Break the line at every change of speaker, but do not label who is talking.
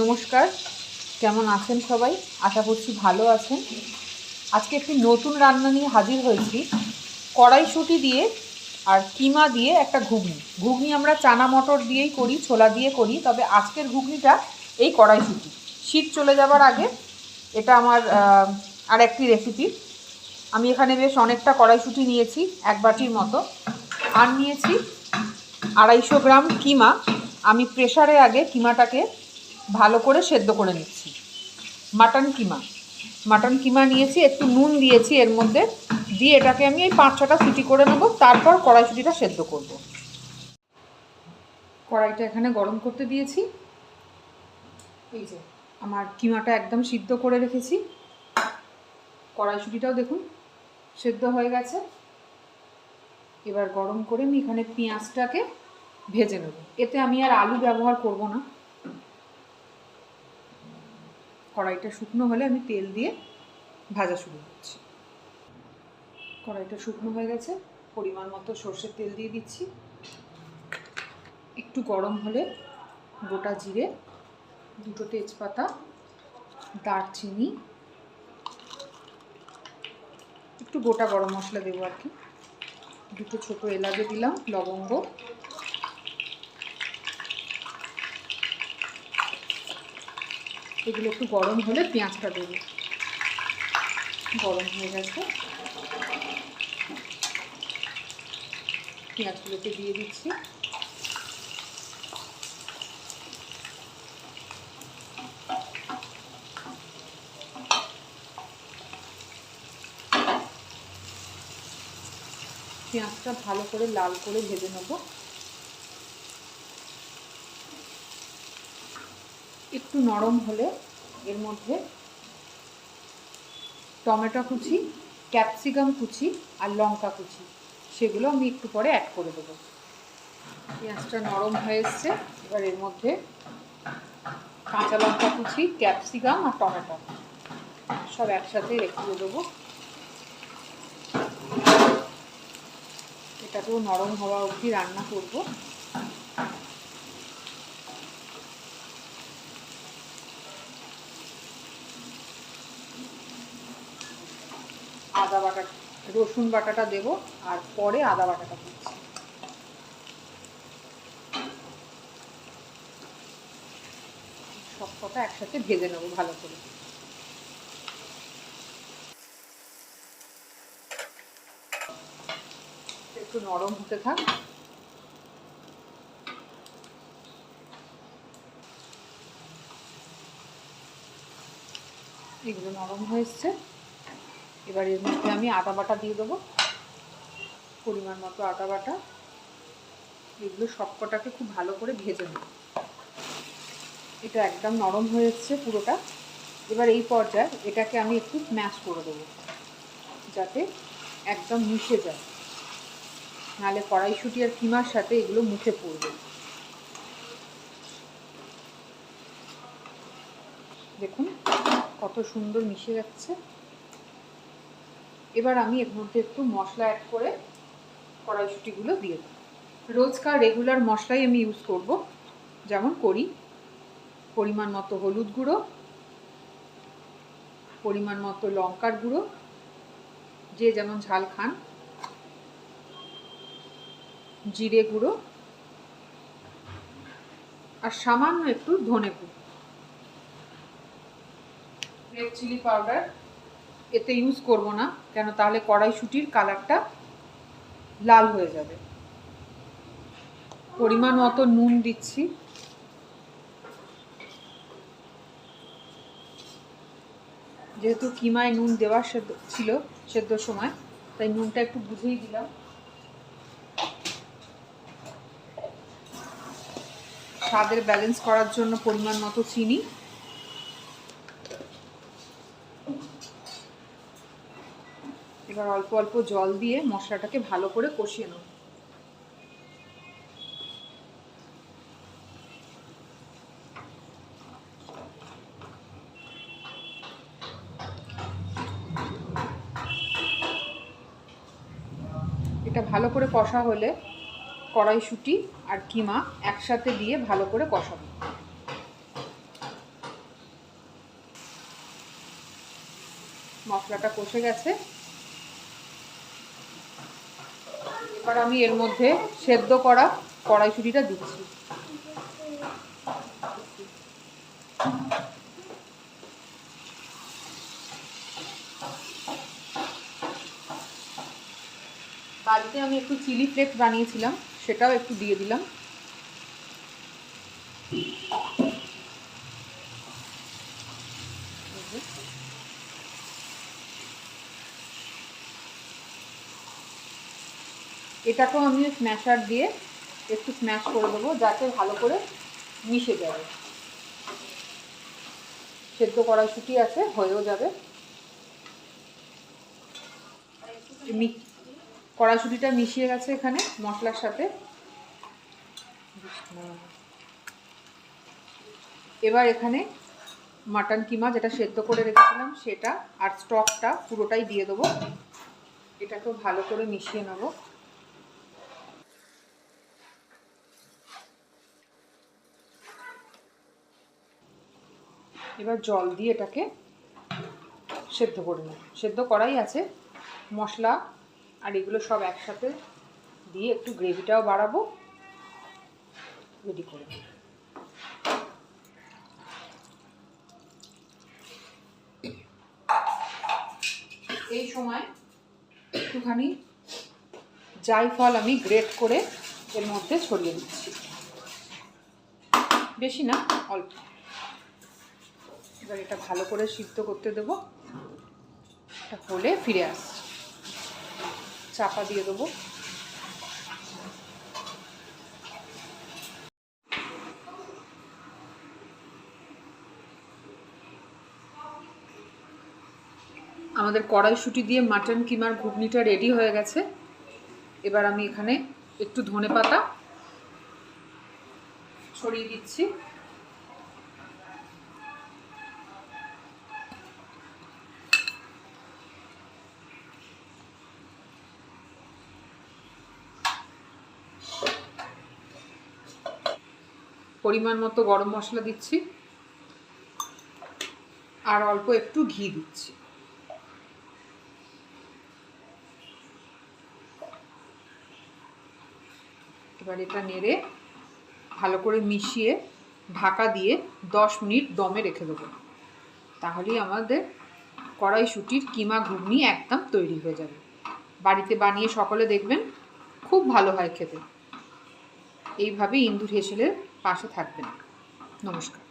নমস্কার। কেমন আছেন সবাই? আশা করছি ভালো আছেন। আজকে একটি নতুন রান্না নিয়ে হাজির হয়েছি। কড়াইশুঁটি দিয়ে আর কিমা দিয়ে একটা ঘুগনি। ঘুগনি আমরা চানা মটর দিয়েই করি, ছোলা দিয়ে করি, তবে আজকের ঘুগনিটা এই কড়াইশুঁটি। শীত চলে যাবার আগে এটা আমার আর একটি রেসিপি আমি এখানে বেশ অনেকটা কড়াইশুঁটি নিয়েছি, এক বাটির মতো। আর নিয়েছি আড়াইশো গ্রাম কিমা। আমি প্রেসারে আগে কিমাটাকে ভালো করে সেদ্ধ করে নিচ্ছি। মাটন কিমা। মাটন কিমা নিয়েছি, একটু নুন দিয়েছি এর মধ্যে, দিয়ে এটাকে আমি এই পাঁচ ছটা সিটি করে নেব, তারপর কড়াইশুটিটা সেদ্ধ করব। কড়াইটা এখানে গরম করতে দিয়েছি। এই যে, আমার কিমাটা একদম সিদ্ধ করে রেখেছি। কড়াইশুটিটাও দেখুন, সেদ্ধ হয়ে গেছে। এবার গরম করে আমি এখানে পেঁয়াজটাকে ভেজে নেব। এতে আমি আর আলু ব্যবহার করব না। কড়াইটা শুকনো হলে আমি তেল দিয়ে ভাজা শুরু করছি। কড়াইটা শুকনো হয়ে গেছে, পরিমাণ মতো সর্ষের তেল দিয়ে দিচ্ছি। একটু গরম হলে গোটা জিরে, দুটো তেজপাতা, দারচিনি, একটু গোটা গরম মশলা দেবো আর কি। দুটো ছোটো এলাচে দিলাম, লবঙ্গ এগুলো একটু গরম হলে পেঁয়াজটা দেবো। গরম হয়ে গেছে। পেঁয়াজগুলোকে দিয়ে দিচ্ছি। পেঁয়াজটা ভালো করে লাল করে ভেজে নেব। একটু নরম হলে এর মধ্যে টমেটো কুচি, ক্যাপসিকাম কুচি আর লঙ্কা কুচি। সেগুলো আমি একটু পরে অ্যাড করে দেবো। পেঁয়াজটা নরম হয়ে এসছে। এবার এর মধ্যে কাঁচা লঙ্কা কুচি, ক্যাপসিকাম আর টমেটো সব একসাথে রেখে দেবো। এটাকেও নরম হওয়া অবধি রান্না করব। আদা বাটা, রসুন বাটাটা দেব আর পরে আদা বাটাটা দিচ্ছি। সব কটা একসাথে ভেজে নেব ভালো করে। একটু নরম হতে থাক। এগুলো নরম হয়ে এসছে। এবার এর মধ্যে আমি আদা বাটা দিয়ে দেবো। পরিমাণ মতো আদা বাটা। এগুলো সবকটাকে খুব ভালো করে ভেজে নেব। এটা একদম নরম হয়েছে পুরোটা। এবার এই পর্যায়ে এটাকে আমি একটু ম্যাশ করে দেবো, যাতে একদম মিশে যায়। নাহলে কড়াইশুটি আর কিমার সাথে এগুলো মুখে পড়বে। দেখুন, কত সুন্দর মিশে যাচ্ছে। এবার আমি এর মধ্যে একটু মশলা অ্যাড করে কড়াইশুটিগুলো দিয়ে দেবো। রোজকার রেগুলার মশলাই আমি ইউজ করব। যেমন করি, পরিমাণ মতো হলুদ গুঁড়ো, পরিমাণ মতো লঙ্কার গুঁড়ো, যে যেমন ঝাল খান, জিরে গুঁড়ো, আর সামান্য একটু ধনে গুঁড়ো। রেড চিলি পাউডার এতে ইউজ করব না, কেন তাহলে কড়াইশুটির কালারটা লাল হয়ে যাবে। পরিমাণ মতো নুন দিচ্ছি। যেহেতু কিমায় নুন দেওয়া সেদ্ধ, ছিল সেদ্ধর সময়, তাই নুনটা একটু বুঝেই দিলাম। স্বাদের ব্যালেন্স করার জন্য পরিমাণ মতো চিনি। এবার অল্প অল্প জল দিয়ে মশলাটাকে ভালো করে কষিয়ে নেব। এটা ভালো করে কষা হলে কড়াইশুটি আর কিমা একসাথে দিয়ে ভালো করে কষাবো। মশলাটা কষে গেছে। এবার আমি এর মধ্যে সেদ্ধ করা কড়াইশুটিটা দিচ্ছি। বাড়িতে আমি একটু চিলি ফ্লেক্স বানিয়েছিলাম, সেটাও একটু দিয়ে দিলাম। এটাকেও আমি স্ম্যাশার দিয়ে একটু স্ম্যাশ করে দেবো, যাতে ভালো করে মিশে যাবে। সেদ্ধ কড়াইশুটি আছে, হয়েও যাবে। কড়াইশুটিটা মিশিয়ে গেছে এখানে মশলার সাথে। এবার এখানে মাটন কিমা যেটা সেদ্ধ করে রেখেছিলাম, সেটা আর স্টকটা পুরোটাই দিয়ে দেবো। এটাকেও ভালো করে মিশিয়ে নেব। এবার জল দিয়ে এটাকে সেদ্ধ করে নেব। সেদ্ধ করাই আছে। মশলা আর এগুলো সব একসাথে দিয়ে একটু গ্রেভিটাও বাড়াবো। রেডি করে এই সময় একটুখানি জাইফল আমি গ্রেট করে এর মধ্যে ছড়িয়ে দিচ্ছি। বেশি না, অল্প। এবার এটা ভালো করে সিদ্ধ করতে দেবো। এটা হলে ফিরে আসছি। চাপা দিয়ে দেবো। আমাদের কড়াইশুটি দিয়ে মাটন কিমার ঘুগনিটা রেডি হয়ে গেছে। এবার আমি এখানে একটু ধনে পাতা ছড়িয়ে দিচ্ছি। পরিমাণ মতো গরম মশলা দিচ্ছি। আর অল্প একটু ঘি দিচ্ছি। এবার এটা নেড়ে ভালো করে মিশিয়ে ঢাকা দিয়ে দশ মিনিট দমে রেখে দেবো। তাহলেই আমাদের কড়াইশুটির কিমা ঘুগনি একদম তৈরি হয়ে যাবে। বাড়িতে বানিয়ে সকলে দেখবেন খুব ভালো হয় খেতে। এইভাবে ইন্দুর হেসেলের পাশে থাকবেন। নমস্কার।